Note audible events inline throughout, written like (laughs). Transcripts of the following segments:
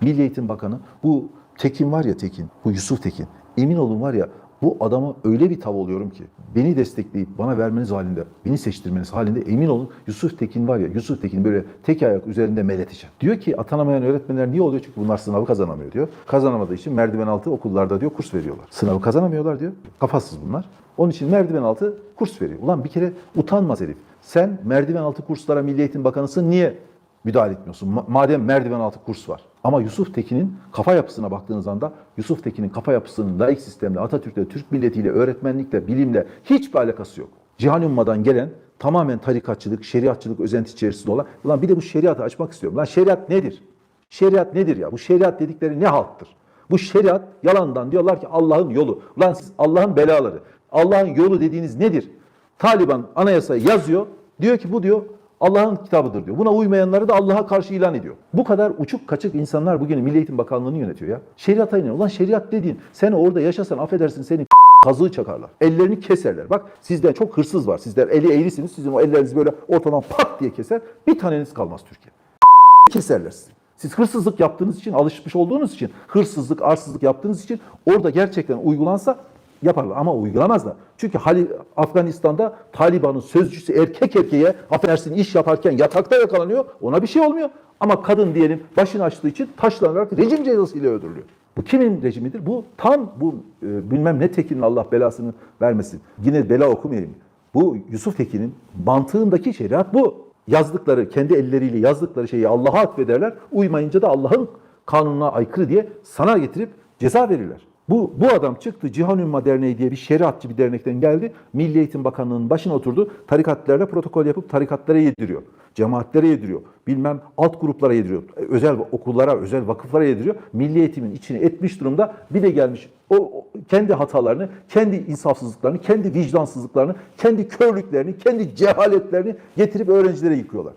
Milli Eğitim Bakanı bu Tekin var ya Tekin, bu Yusuf Tekin. Emin olun var ya bu adama öyle bir tav oluyorum ki beni destekleyip bana vermeniz halinde, beni seçtirmeniz halinde emin olun Yusuf Tekin var ya Yusuf Tekin böyle tek ayak üzerinde meleteceğim. Diyor ki atanamayan öğretmenler niye oluyor? Çünkü bunlar sınavı kazanamıyor diyor. Kazanamadığı için merdiven altı okullarda diyor kurs veriyorlar. Sınavı kazanamıyorlar diyor. Kafasız bunlar. Onun için merdiven altı kurs veriyor. Ulan bir kere utanmaz herif. Sen merdiven altı kurslara Milli Eğitim Bakanısın niye müdahale etmiyorsun. Ma- Madem merdiven altı kurs var. Ama Yusuf Tekin'in kafa yapısına baktığınız anda Yusuf Tekin'in kafa yapısının laik sistemle, Atatürk'le, Türk milletiyle, öğretmenlikle, bilimle hiçbir alakası yok. Cihan Ümma'dan gelen tamamen tarikatçılık, şeriatçılık özenti içerisinde olan. Ulan bir de bu şeriatı açmak istiyorum. Lan şeriat nedir? Şeriat nedir ya? Bu şeriat dedikleri ne halttır? Bu şeriat yalandan diyorlar ki Allah'ın yolu. Ulan siz Allah'ın belaları. Allah'ın yolu dediğiniz nedir? Taliban anayasayı yazıyor. Diyor ki bu diyor Allah'ın kitabıdır diyor. Buna uymayanları da Allah'a karşı ilan ediyor. Bu kadar uçuk kaçık insanlar bugün Milli Eğitim Bakanlığı'nı yönetiyor ya. Şeriata iniyor. Ulan şeriat dediğin sen orada yaşasan affedersin seni (laughs) kazığı çakarlar. Ellerini keserler. Bak sizden çok hırsız var. Sizler eli eğrisiniz. Sizin o ellerinizi böyle ortadan pat diye keser. Bir taneniz kalmaz Türkiye. (laughs) Keserler sizi. Siz hırsızlık yaptığınız için, alışmış olduğunuz için, hırsızlık, arsızlık yaptığınız için orada gerçekten uygulansa yaparlar ama uygulamazlar. Çünkü Hali, Afganistan'da Taliban'ın sözcüsü erkek erkeğe affedersin iş yaparken yatakta yakalanıyor. Ona bir şey olmuyor. Ama kadın diyelim başını açtığı için taşlanarak rejim cezasıyla öldürülüyor. Bu kimin rejimidir? Bu tam bu e, bilmem ne Tekin'in Allah belasını vermesin. Yine bela okumayayım. Bu Yusuf Tekin'in mantığındaki şeriat bu. Yazdıkları, kendi elleriyle yazdıkları şeyi Allah'a atfederler. Uymayınca da Allah'ın kanununa aykırı diye sana getirip ceza verirler. Bu, bu adam çıktı Cihan Ümma Derneği diye bir şeriatçı bir dernekten geldi. Milli Eğitim Bakanlığı'nın başına oturdu. Tarikatlarla protokol yapıp tarikatlara yediriyor. Cemaatlere yediriyor. Bilmem alt gruplara yediriyor. Özel okullara, özel vakıflara yediriyor. Milli eğitimin içine etmiş durumda. Bir de gelmiş o, kendi hatalarını, kendi insafsızlıklarını, kendi vicdansızlıklarını, kendi körlüklerini, kendi cehaletlerini getirip öğrencilere yıkıyorlar.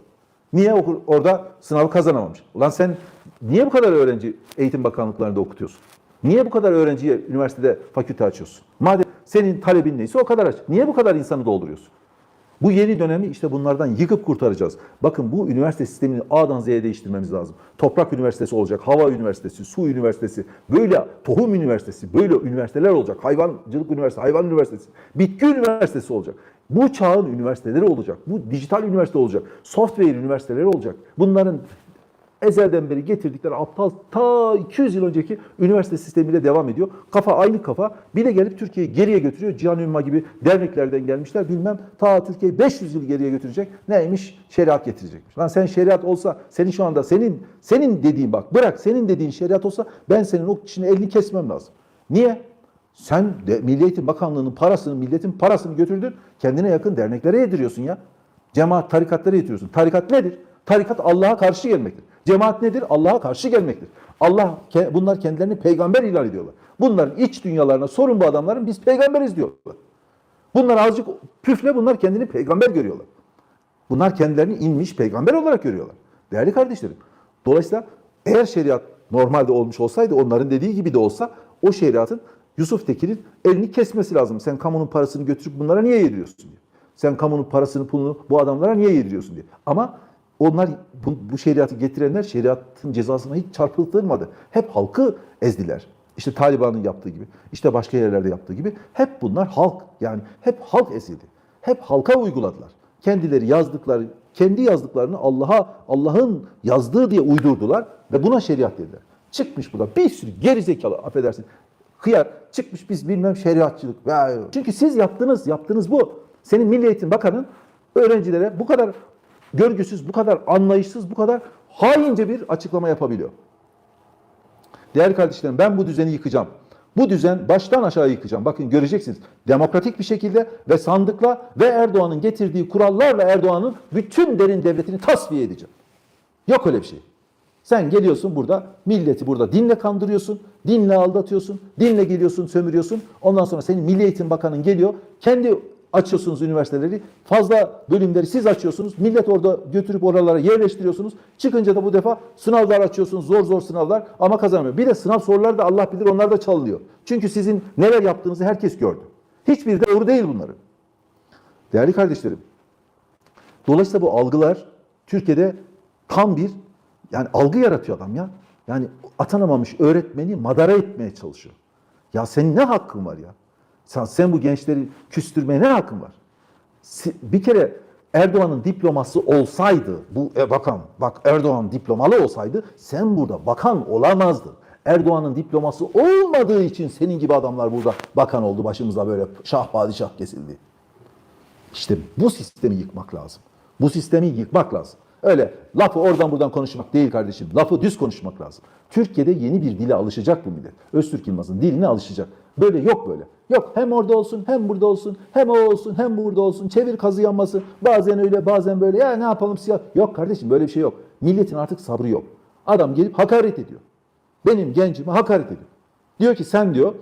Niye orada sınavı kazanamamış? Ulan sen niye bu kadar öğrenci eğitim bakanlıklarında okutuyorsun? Niye bu kadar öğrenciye üniversitede fakülte açıyorsun? Madem senin talebin neyse o kadar aç. Niye bu kadar insanı dolduruyorsun? Bu yeni dönemi işte bunlardan yıkıp kurtaracağız. Bakın bu üniversite sistemini A'dan Z'ye değiştirmemiz lazım. Toprak üniversitesi olacak, hava üniversitesi, su üniversitesi, böyle tohum üniversitesi, böyle üniversiteler olacak. Hayvancılık üniversitesi, hayvan üniversitesi, bitki üniversitesi olacak. Bu çağın üniversiteleri olacak. Bu dijital üniversite olacak. Software üniversiteleri olacak. Bunların ezelden beri getirdikleri aptal ta 200 yıl önceki üniversite sistemiyle devam ediyor. Kafa aynı kafa. Bir de gelip Türkiye'yi geriye götürüyor. Cihan Ümma gibi derneklerden gelmişler. Bilmem ta Türkiye'yi 500 yıl geriye götürecek. Neymiş? Şeriat getirecekmiş. Lan sen şeriat olsa senin şu anda senin senin dediğin bak bırak senin dediğin şeriat olsa ben senin o kişinin elini kesmem lazım. Niye? Sen de Milli Eğitim Bakanlığı'nın parasını, milletin parasını götürdün, kendine yakın derneklere yediriyorsun ya. Cemaat, tarikatlara yediriyorsun. Tarikat nedir? Tarikat Allah'a karşı gelmektir. Cemaat nedir? Allah'a karşı gelmektir. Allah bunlar kendilerini peygamber ilan ediyorlar. Bunların iç dünyalarına sorun bu adamların biz peygamberiz diyorlar. Bunlar azıcık püfle bunlar kendini peygamber görüyorlar. Bunlar kendilerini inmiş peygamber olarak görüyorlar. Değerli kardeşlerim. Dolayısıyla eğer şeriat normalde olmuş olsaydı onların dediği gibi de olsa o şeriatın Yusuf Tekin'in elini kesmesi lazım. Sen kamunun parasını götürüp bunlara niye yediriyorsun diye. Sen kamunun parasını pulunu bu adamlara niye yediriyorsun diye. Ama onlar bu, bu şeriatı getirenler şeriatın cezasına hiç çarpıtılmadı. Hep halkı ezdiler. İşte Taliban'ın yaptığı gibi, işte başka yerlerde yaptığı gibi hep bunlar halk yani hep halk ezildi. Hep halka uyguladılar. Kendileri yazdıkları, kendi yazdıklarını Allah'a Allah'ın yazdığı diye uydurdular ve buna şeriat dediler. Çıkmış burada bir sürü gerizekalı affedersin hıyar çıkmış biz bilmem şeriatçılık. Çünkü siz yaptınız, yaptınız bu. Senin Milli Eğitim Bakanın öğrencilere bu kadar görgüsüz, bu kadar anlayışsız, bu kadar haince bir açıklama yapabiliyor. Değerli kardeşlerim ben bu düzeni yıkacağım. Bu düzen baştan aşağı yıkacağım. Bakın göreceksiniz. Demokratik bir şekilde ve sandıkla ve Erdoğan'ın getirdiği kurallarla Erdoğan'ın bütün derin devletini tasfiye edeceğim. Yok öyle bir şey. Sen geliyorsun burada milleti burada dinle kandırıyorsun, dinle aldatıyorsun, dinle geliyorsun sömürüyorsun. Ondan sonra senin Milli Eğitim Bakanın geliyor kendi açıyorsunuz üniversiteleri. Fazla bölümleri siz açıyorsunuz. Millet orada götürüp oralara yerleştiriyorsunuz. Çıkınca da bu defa sınavlar açıyorsunuz. Zor zor sınavlar ama kazanamıyor. Bir de sınav soruları da Allah bilir onlar da çalınıyor. Çünkü sizin neler yaptığınızı herkes gördü. Hiçbiri de doğru değil bunların. Değerli kardeşlerim. Dolayısıyla bu algılar Türkiye'de tam bir yani algı yaratıyor adam ya. yani atanamamış öğretmeni madara etmeye çalışıyor. Ya senin ne hakkın var ya? Sen, sen bu gençleri küstürmeye ne hakkın var? Bir kere Erdoğan'ın diploması olsaydı, bu e, bakan, bak Erdoğan diplomalı olsaydı sen burada bakan olamazdın. Erdoğan'ın diploması olmadığı için senin gibi adamlar burada bakan oldu. Başımıza böyle şah padişah kesildi. İşte bu sistemi yıkmak lazım. Bu sistemi yıkmak lazım. Öyle lafı oradan buradan konuşmak değil kardeşim. Lafı düz konuşmak lazım. Türkiye'de yeni bir dile alışacak bu millet. Öztürk Yılmaz'ın diline alışacak. Böyle yok böyle. Yok hem orada olsun hem burada olsun hem o olsun hem burada olsun. Çevir kazı yanması. Bazen öyle bazen böyle. Ya ne yapalım siyah. Yok kardeşim böyle bir şey yok. Milletin artık sabrı yok. Adam gelip hakaret ediyor. Benim gencime hakaret ediyor. Diyor ki sen diyor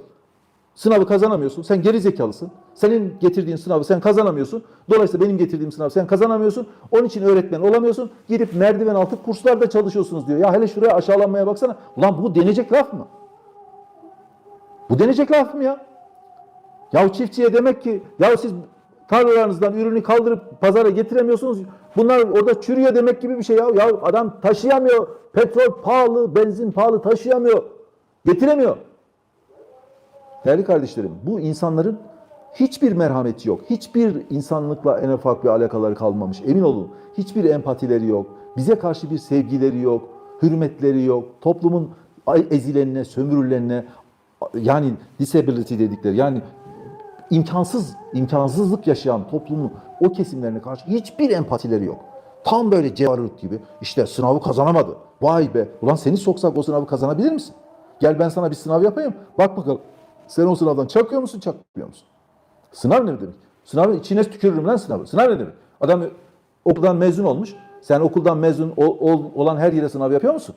Sınavı kazanamıyorsun. Sen geri zekalısın. Senin getirdiğin sınavı sen kazanamıyorsun. Dolayısıyla benim getirdiğim sınavı sen kazanamıyorsun. Onun için öğretmen olamıyorsun. Gidip merdiven altı kurslarda çalışıyorsunuz diyor. Ya hele şuraya aşağılanmaya baksana. Ulan bu denecek laf mı? Bu denecek laf mı ya? Ya çiftçiye demek ki ya siz tarlalarınızdan ürünü kaldırıp pazara getiremiyorsunuz. Bunlar orada çürüyor demek gibi bir şey ya. Ya adam taşıyamıyor. Petrol pahalı, benzin pahalı taşıyamıyor. Getiremiyor. Değerli kardeşlerim, bu insanların hiçbir merhameti yok. Hiçbir insanlıkla en ufak bir alakaları kalmamış. Emin olun. Hiçbir empatileri yok. Bize karşı bir sevgileri yok. Hürmetleri yok. Toplumun ezilenine, sömürülenine yani disability dedikleri yani imkansız, imkansızlık yaşayan toplumun o kesimlerine karşı hiçbir empatileri yok. Tam böyle cevarut gibi. İşte sınavı kazanamadı. Vay be. Ulan seni soksak o sınavı kazanabilir misin? Gel ben sana bir sınav yapayım. Bak bakalım. Sen o sınavdan çakıyor musun, çakmıyor musun? Sınav ne demek? Sınavın içine tükürürüm lan sınavı. Sınav ne demek? Adam okuldan mezun olmuş. Sen okuldan mezun ol- ol- olan her yere sınav yapıyor musun?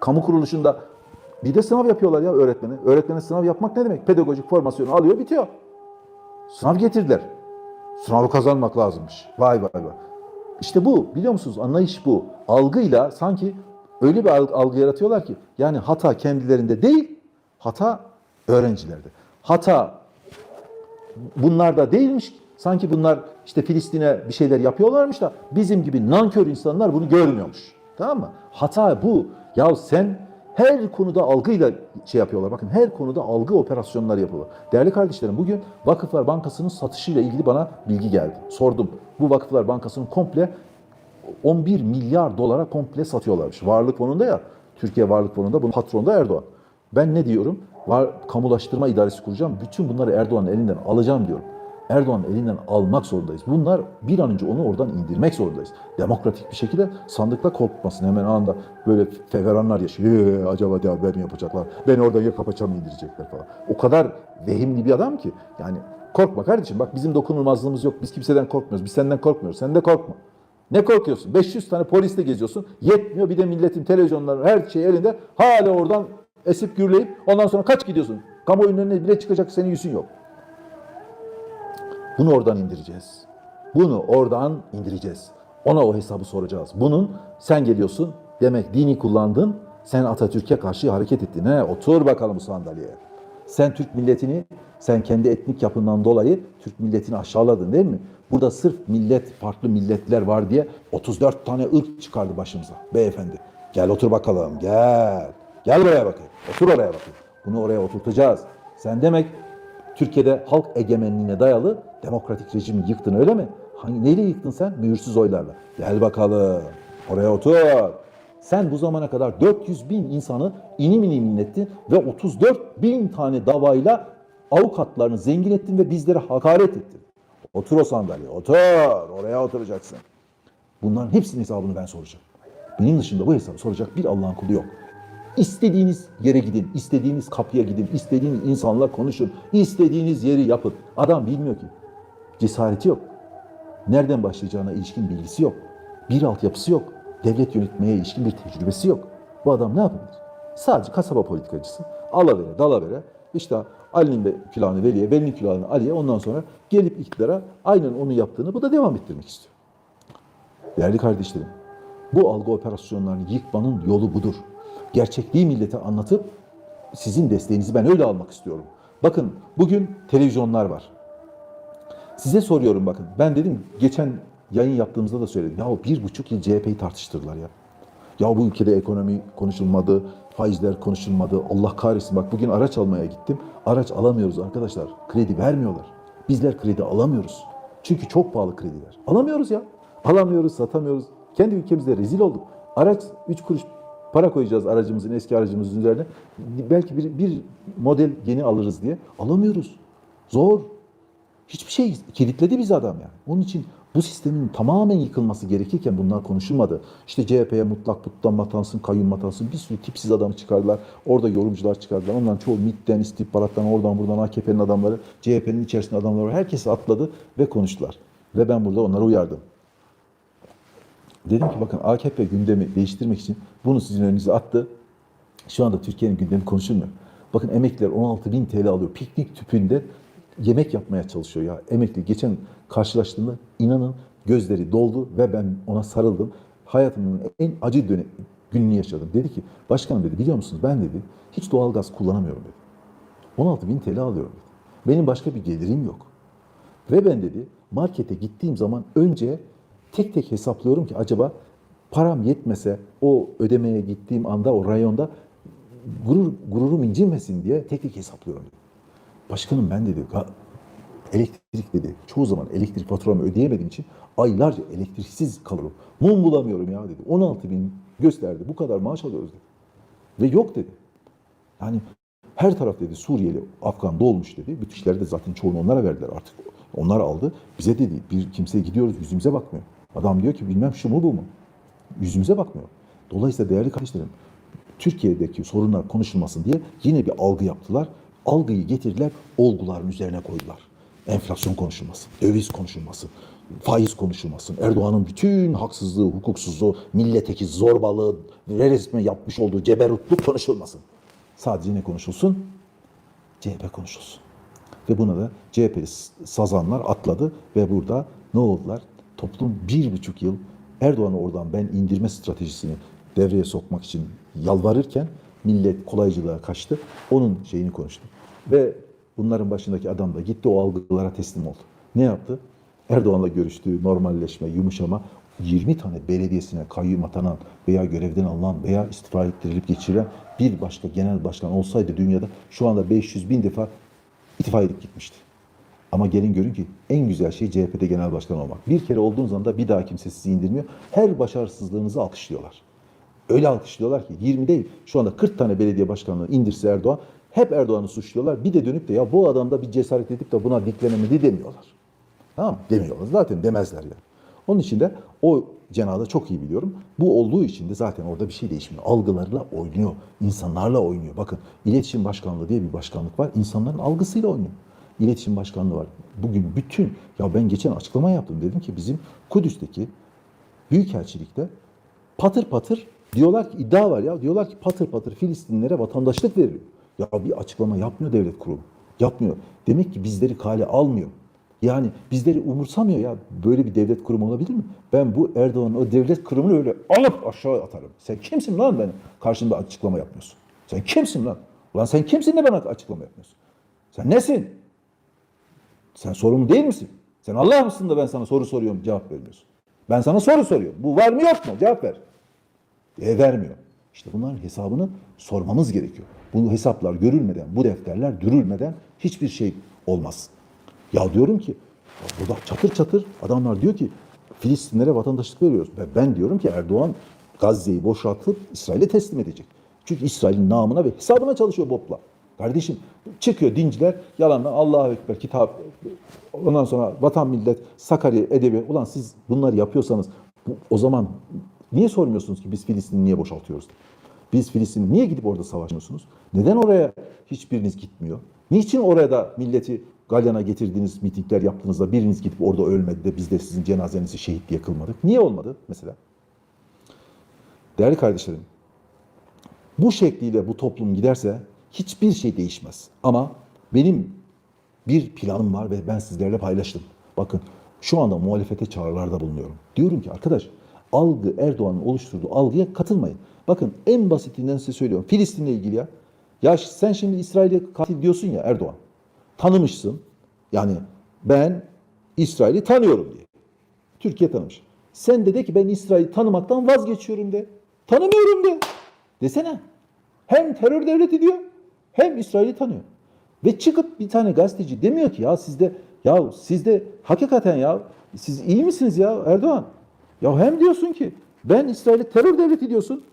Kamu kuruluşunda bir de sınav yapıyorlar ya öğretmene. Öğretmene sınav yapmak ne demek? Pedagojik formasyonu alıyor, bitiyor. Sınav getirdiler. Sınavı kazanmak lazımmış. Vay vay vay. İşte bu biliyor musunuz anlayış bu. Algıyla sanki öyle bir algı yaratıyorlar ki yani hata kendilerinde değil hata öğrencilerde. Hata bunlarda değilmiş. Sanki bunlar işte Filistin'e bir şeyler yapıyorlarmış da bizim gibi nankör insanlar bunu görmüyormuş. Tamam mı? Hata bu. Ya sen her konuda algıyla şey yapıyorlar. Bakın her konuda algı operasyonları yapıyorlar. Değerli kardeşlerim bugün Vakıflar Bankası'nın satışıyla ilgili bana bilgi geldi. Sordum. Bu Vakıflar Bankası'nın komple 11 milyar dolara komple satıyorlarmış. Varlık fonunda ya. Türkiye Varlık Fonu'nda bunun patronu da Erdoğan. Ben ne diyorum? Var, kamulaştırma idaresi kuracağım. Bütün bunları Erdoğan'ın elinden alacağım diyorum. Erdoğan'ın elinden almak zorundayız. Bunlar bir an önce onu oradan indirmek zorundayız. Demokratik bir şekilde sandıkla korkmasın. Hemen anında böyle feveranlar yaşıyor. "Ee, acaba mi yapacaklar? Beni orada ya kapacağım indirecekler falan. O kadar vehimli bir adam ki. Yani korkma kardeşim. Bak bizim dokunulmazlığımız yok. Biz kimseden korkmuyoruz. Biz senden korkmuyoruz. Sen de korkma. Ne korkuyorsun? 500 tane polisle geziyorsun. Yetmiyor. Bir de milletin televizyonları her şey elinde. Hala oradan esip gürleyip ondan sonra kaç gidiyorsun? Kamuoyunun önüne bile çıkacak senin yüzün yok. Bunu oradan indireceğiz. Bunu oradan indireceğiz. Ona o hesabı soracağız. Bunun sen geliyorsun demek dini kullandın. Sen Atatürk'e karşı hareket ettin. He, otur bakalım bu sandalyeye. Sen Türk milletini, sen kendi etnik yapından dolayı Türk milletini aşağıladın değil mi? Burada sırf millet, farklı milletler var diye 34 tane ırk çıkardı başımıza beyefendi. Gel otur bakalım, gel. Gel buraya bakayım, otur oraya bakayım. Bunu oraya oturtacağız. Sen demek Türkiye'de halk egemenliğine dayalı demokratik rejimi yıktın öyle mi? Hangi, neyle yıktın sen? Mühürsüz oylarla. Gel bakalım, oraya otur. Sen bu zamana kadar 400 bin insanı inim inim inlettin ve 34 bin tane davayla avukatlarını zengin ettin ve bizlere hakaret ettin. Otur o sandalyeye, otur. Oraya oturacaksın. Bunların hepsinin hesabını ben soracağım. Benim dışında bu hesabı soracak bir Allah'ın kulu yok. İstediğiniz yere gidin, istediğiniz kapıya gidin, istediğiniz insanla konuşun, istediğiniz yeri yapın. Adam bilmiyor ki. Cesareti yok. Nereden başlayacağına ilişkin bilgisi yok. Bir altyapısı yok. Devlet yönetmeye ilişkin bir tecrübesi yok. Bu adam ne yapabilir? Sadece kasaba politikacısı. Alavere, dalavere. İşte Ali'nin külahını Veli'ye, Veli'nin külahını Ali'ye ondan sonra gelip iktidara aynen onun yaptığını bu da devam ettirmek istiyor. Değerli kardeşlerim, bu algı operasyonlarını yıkmanın yolu budur. Gerçekliği millete anlatıp sizin desteğinizi ben öyle almak istiyorum. Bakın bugün televizyonlar var. Size soruyorum bakın. Ben dedim geçen yayın yaptığımızda da söyledim. Ya bir buçuk yıl CHP'yi tartıştırdılar ya. Ya bu ülkede ekonomi konuşulmadı, faizler konuşulmadı. Allah kahretsin bak bugün araç almaya gittim. Araç alamıyoruz arkadaşlar. Kredi vermiyorlar. Bizler kredi alamıyoruz. Çünkü çok pahalı krediler. Alamıyoruz ya. Alamıyoruz, satamıyoruz. Kendi ülkemizde rezil olduk. Araç 3 kuruş para koyacağız aracımızın, eski aracımızın üzerine. Belki bir, bir model yeni alırız diye. Alamıyoruz. Zor. Hiçbir şey kilitledi bizi adam yani. Onun için bu sistemin tamamen yıkılması gerekirken bunlar konuşulmadı. İşte CHP'ye mutlak puttan atansın, kayyum atansın bir sürü tipsiz adam çıkardılar. Orada yorumcular çıkardılar. Onların çoğu MİT'ten, istihbarattan, oradan buradan AKP'nin adamları, CHP'nin içerisinde adamlar var. Herkes atladı ve konuştular. Ve ben burada onları uyardım. Dedim ki bakın AKP gündemi değiştirmek için bunu sizin önünüze attı. Şu anda Türkiye'nin gündemi konuşulmuyor. Bakın emekliler 16 bin TL alıyor. Piknik tüpünde yemek yapmaya çalışıyor ya. Emekli geçen karşılaştığımda inanın gözleri doldu ve ben ona sarıldım. Hayatımın en acı dönem, gününü yaşadım. Dedi ki başkanım dedi biliyor musunuz ben dedi hiç doğalgaz kullanamıyorum dedi. 16 bin TL alıyorum dedi. Benim başka bir gelirim yok. Ve ben dedi markete gittiğim zaman önce tek tek hesaplıyorum ki acaba param yetmese o ödemeye gittiğim anda o rayonda gurur, gururum incinmesin diye tek tek hesaplıyorum. Başkanım ben dedi "ga- elektrik dedi. Çoğu zaman elektrik faturamı ödeyemediğim için aylarca elektriksiz kalırım. Mum bulamıyorum ya dedi. 16 bin gösterdi. Bu kadar maaş alıyoruz dedi. Ve yok dedi. Yani her taraf dedi Suriyeli, Afgan dolmuş dedi. Bütün işleri de zaten çoğunu onlara verdiler artık. Onlar aldı. Bize dedi bir kimseye gidiyoruz yüzümüze bakmıyor. Adam diyor ki bilmem şu mu bu mu? Yüzümüze bakmıyor. Dolayısıyla değerli kardeşlerim Türkiye'deki sorunlar konuşulmasın diye yine bir algı yaptılar. Algıyı getirdiler, olguların üzerine koydular. Enflasyon konuşulmasın, döviz konuşulmasın, faiz konuşulmasın. Erdoğan'ın bütün haksızlığı, hukuksuzluğu, milleteki zorbalığı ve resmen yapmış olduğu ceberutluk konuşulmasın. Sadece ne konuşulsun? CHP konuşulsun. Ve buna da CHP sazanlar atladı ve burada ne oldular? Toplum bir buçuk yıl Erdoğan'ı oradan ben indirme stratejisini devreye sokmak için yalvarırken millet kolaycılığa kaçtı. Onun şeyini konuştu. Ve bunların başındaki adam da gitti o algılara teslim oldu. Ne yaptı? Erdoğan'la görüştüğü normalleşme, yumuşama 20 tane belediyesine kayyum atanan veya görevden alınan veya istifa ettirilip geçirilen bir başka genel başkan olsaydı dünyada şu anda 500 bin defa istifa edip gitmişti. Ama gelin görün ki en güzel şey CHP'de genel başkan olmak. Bir kere olduğunuz zaman bir daha kimse sizi indirmiyor. Her başarısızlığınızı alkışlıyorlar. Öyle alkışlıyorlar ki 20 değil şu anda 40 tane belediye başkanlığı indirse Erdoğan hep Erdoğan'ı suçluyorlar. Bir de dönüp de ya bu adamda bir cesaret edip de buna diklenemedi demiyorlar. Tamam? Demiyorlar. Zaten demezler yani. Onun için de o cenahda çok iyi biliyorum. Bu olduğu için de zaten orada bir şey değişmiyor. Algılarla oynuyor. insanlarla oynuyor. Bakın iletişim başkanlığı diye bir başkanlık var. İnsanların algısıyla oynuyor. İletişim başkanlığı var. Bugün bütün ya ben geçen açıklama yaptım. Dedim ki bizim Kudüs'teki Büyükelçilikte patır patır diyorlar ki iddia var ya diyorlar ki patır patır Filistinlilere vatandaşlık veriliyor. Ya bir açıklama yapmıyor devlet kurumu. Yapmıyor. Demek ki bizleri kale almıyor. Yani bizleri umursamıyor ya. Böyle bir devlet kurumu olabilir mi? Ben bu Erdoğan'ın o devlet kurumunu öyle alıp aşağı atarım. Sen kimsin lan benim karşımda açıklama yapmıyorsun? Sen kimsin lan? Ulan sen kimsin de bana açıklama yapmıyorsun? Sen nesin? Sen sorumlu değil misin? Sen Allah mısın da ben sana soru soruyorum cevap vermiyorsun. Ben sana soru soruyorum. Bu var mı yok mu? Cevap ver. E vermiyor. İşte bunların hesabını sormamız gerekiyor. Bu hesaplar görülmeden, bu defterler dürülmeden hiçbir şey olmaz. Ya diyorum ki burada çatır çatır adamlar diyor ki Filistinlere vatandaşlık veriyoruz. Ve ben diyorum ki Erdoğan Gazze'yi boşaltıp İsrail'e teslim edecek. Çünkü İsrail'in namına ve hesabına çalışıyor BOP'la. Kardeşim çıkıyor dinciler yalanla Allahu Ekber kitap ondan sonra vatan millet Sakarya edebi ulan siz bunları yapıyorsanız bu, o zaman niye sormuyorsunuz ki biz Filistin'i niye boşaltıyoruz? Biz Filistin'i niye gidip orada savaşmıyorsunuz? Neden oraya hiçbiriniz gitmiyor? Niçin oraya da milleti galyana getirdiğiniz mitingler yaptığınızda biriniz gidip orada ölmedi de biz de sizin cenazenizi şehit diye kılmadık? Niye olmadı mesela? Değerli kardeşlerim, bu şekliyle bu toplum giderse hiçbir şey değişmez. Ama benim bir planım var ve ben sizlerle paylaştım. Bakın şu anda muhalefete çağrılarda bulunuyorum. Diyorum ki arkadaş algı Erdoğan'ın oluşturduğu algıya katılmayın. Bakın en basitinden size söylüyorum. Filistin'le ilgili ya. Ya sen şimdi İsrail'e katil diyorsun ya Erdoğan. Tanımışsın. Yani ben İsrail'i tanıyorum diye. Türkiye tanımış. Sen de de ki ben İsrail'i tanımaktan vazgeçiyorum de. Tanımıyorum de. Desene. Hem terör devleti diyor hem İsrail'i tanıyor. Ve çıkıp bir tane gazeteci demiyor ki ya sizde ya sizde hakikaten ya siz iyi misiniz ya Erdoğan? Ya hem diyorsun ki ben İsrail'i terör devleti diyorsun.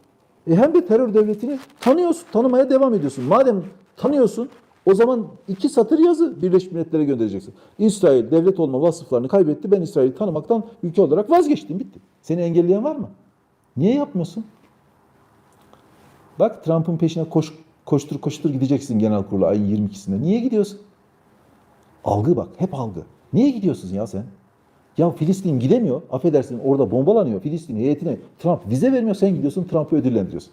E hem de terör devletini tanıyorsun, tanımaya devam ediyorsun. Madem tanıyorsun o zaman iki satır yazı Birleşmiş Milletler'e göndereceksin. İsrail devlet olma vasıflarını kaybetti. Ben İsrail'i tanımaktan ülke olarak vazgeçtim. Bitti. Seni engelleyen var mı? Niye yapmıyorsun? Bak Trump'ın peşine koş, koştur koştur gideceksin genel kurula ayın 22'sinde. Niye gidiyorsun? Algı bak, hep algı. Niye gidiyorsun ya sen? Ya Filistin gidemiyor, affedersin orada bombalanıyor. Filistin heyetine Trump vize vermiyor, sen gidiyorsun Trump'ı ödüllendiriyorsun.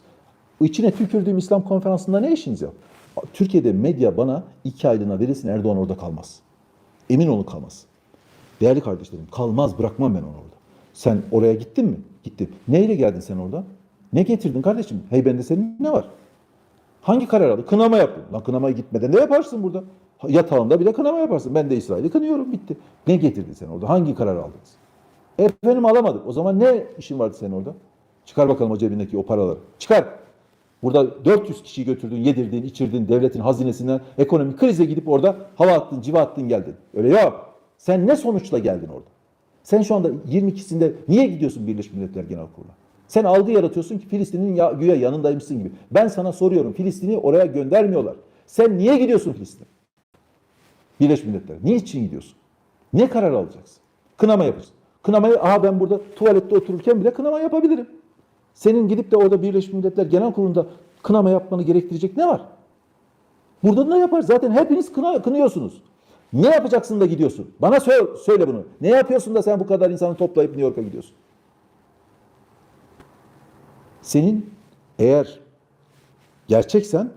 İçine tükürdüğüm İslam konferansında ne işiniz ya? Türkiye'de medya bana iki aylığına verirsin Erdoğan orada kalmaz. Emin olun kalmaz. Değerli kardeşlerim kalmaz bırakmam ben onu orada. Sen oraya gittin mi? Gittim. Neyle geldin sen oradan? Ne getirdin kardeşim? Heybende senin ne var? Hangi karar aldın? Kınama yaptın. Lan kınamaya gitmeden ne yaparsın burada? Yatağında bile kınama yaparsın. Ben de İsrail'i kınıyorum bitti. Ne getirdin sen orada? Hangi karar aldınız? Efendim alamadık. O zaman ne işin vardı senin orada? Çıkar bakalım o cebindeki o paraları. Çıkar. Burada 400 kişiyi götürdün, yedirdin, içirdin, devletin hazinesinden ekonomik krize gidip orada hava attın, civa attın geldin. Öyle yok. Sen ne sonuçla geldin orada? Sen şu anda 22'sinde niye gidiyorsun Birleşmiş Milletler Genel Kurulu'na? Sen algı yaratıyorsun ki Filistin'in ya, güya yanındaymışsın gibi. Ben sana soruyorum Filistin'i oraya göndermiyorlar. Sen niye gidiyorsun Filistin'e? Birleşmiş Milletler. Niçin gidiyorsun? Ne karar alacaksın? Kınama yaparsın. Kınamayı aha ben burada tuvalette otururken bile kınama yapabilirim. Senin gidip de orada Birleşmiş Milletler Genel Kurulu'nda kınama yapmanı gerektirecek ne var? Burada da yapar. Zaten hepiniz kına, kınıyorsunuz. Ne yapacaksın da gidiyorsun? Bana söyle, söyle bunu. Ne yapıyorsun da sen bu kadar insanı toplayıp New York'a gidiyorsun? Senin eğer gerçeksen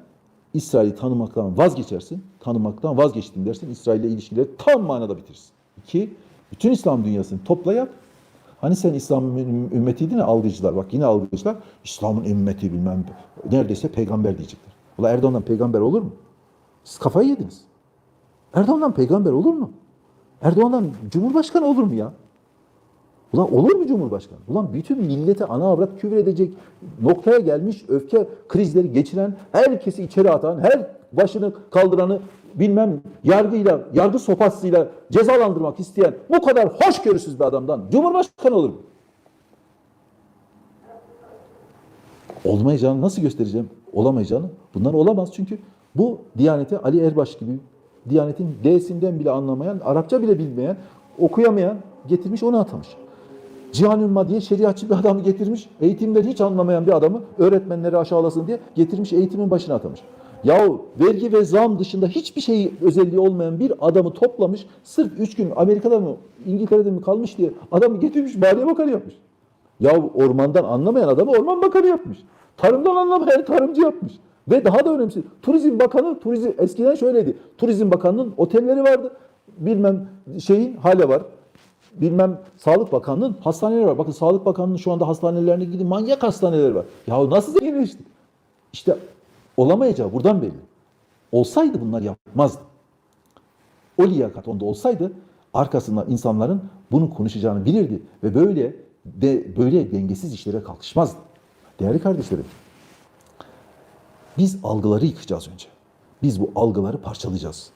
İsrail'i tanımaktan vazgeçersin. Tanımaktan vazgeçtim dersin. İsrail ile ilişkileri tam manada bitirsin. İki, bütün İslam dünyasını topla yap. Hani sen İslam ümmetiydin ya algıcılar. Bak yine algıcılar İslam'ın ümmeti bilmem neredeyse peygamber diyecekler. Ulan Erdoğan'dan peygamber olur mu? Siz kafayı yediniz. Erdoğan'dan peygamber olur mu? Erdoğan'dan cumhurbaşkanı olur mu ya? Ulan olur mu Cumhurbaşkanı? Ulan bütün millete ana avrat küfür edecek noktaya gelmiş öfke krizleri geçiren, herkesi içeri atan, her başını kaldıranı bilmem yargıyla, yargı sopasıyla cezalandırmak isteyen bu kadar hoşgörüsüz bir adamdan Cumhurbaşkanı olur mu? Olmayacağını nasıl göstereceğim? Olamayacağını. Bunlar olamaz çünkü bu Diyanete Ali Erbaş gibi Diyanetin D'sinden bile anlamayan, Arapça bile bilmeyen, okuyamayan getirmiş onu atamış. Cihan Ümma diye şeriatçı bir adamı getirmiş, eğitimden hiç anlamayan bir adamı öğretmenleri aşağılasın diye getirmiş eğitimin başına atamış. Yahu vergi ve zam dışında hiçbir şey özelliği olmayan bir adamı toplamış, sırf üç gün Amerika'da mı İngiltere'de mi kalmış diye adamı getirmiş Maliye Bakanı yapmış. Ya ormandan anlamayan adamı orman bakanı yapmış. Tarımdan anlamayan tarımcı yapmış. Ve daha da önemlisi Turizm Bakanı, turizm eskiden şöyleydi. Turizm Bakanı'nın otelleri vardı. Bilmem şeyin hale var. Bilmem Sağlık Bakanlığı'nın hastaneleri var. Bakın Sağlık Bakanlığı'nın şu anda hastanelerine gidin manyak hastaneleri var. Ya nasıl zenginleştik? İşte olamayacağı buradan belli. Olsaydı bunlar yapmazdı. O liyakat onda olsaydı arkasında insanların bunu konuşacağını bilirdi ve böyle de böyle dengesiz işlere kalkışmazdı. Değerli kardeşlerim, biz algıları yıkacağız önce. Biz bu algıları parçalayacağız.